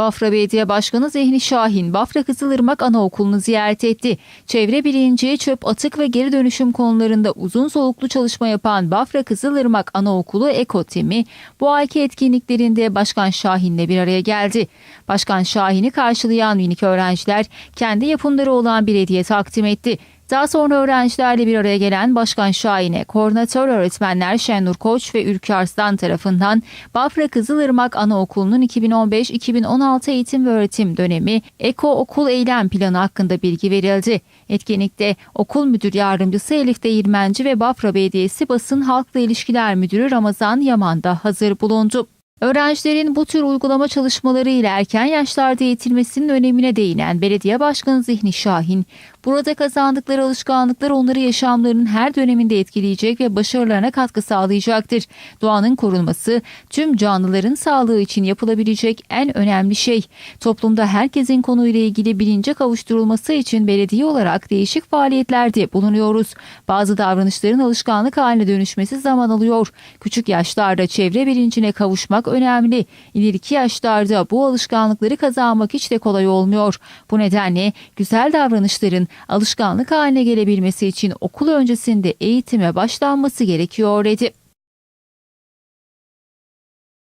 Bafra Belediye Başkanı Zehni Şahin, Bafra Kızılırmak Anaokulu'nu ziyaret etti. Çevre bilinci, çöp atık ve geri dönüşüm konularında uzun soluklu çalışma yapan Bafra Kızılırmak Anaokulu Eko Timi, bu ayki etkinliklerinde Başkan Şahin'le bir araya geldi. Başkan Şahin'i karşılayan minik öğrenciler kendi yapımları olan bir hediye takdim etti. Daha sonra öğrencilerle bir araya gelen Başkan Şahin'e koordinatör öğretmenler Şenur Koç ve Ülkü Arslan tarafından Bafra Kızılırmak Anaokulu'nun 2015-2016 eğitim ve öğretim dönemi Eko Okul Eylem Planı hakkında bilgi verildi. Etkinlikte okul müdür yardımcısı Elif Değirmenci ve Bafra Belediyesi Basın Halkla İlişkiler Müdürü Ramazan Yaman da hazır bulundu. Öğrencilerin bu tür uygulama çalışmaları ile erken yaşlarda eğitilmesinin önemine değinen Belediye Başkanı Zihni Şahin, burada kazandıkları alışkanlıklar onları yaşamlarının her döneminde etkileyecek ve başarılarına katkı sağlayacaktır. Doğanın korunması tüm canlıların sağlığı için yapılabilecek en önemli şey. Toplumda herkesin konuyla ilgili bilince kavuşturulması için belediye olarak değişik faaliyetlerde bulunuyoruz. Bazı davranışların alışkanlık haline dönüşmesi zaman alıyor. Küçük yaşlarda çevre bilincine kavuşmak önemli. İleriki yaşlarda bu alışkanlıkları kazanmak hiç de kolay olmuyor. Bu nedenle güzel davranışların alışkanlık haline gelebilmesi için okul öncesinde eğitime başlanması gerekiyor dedi.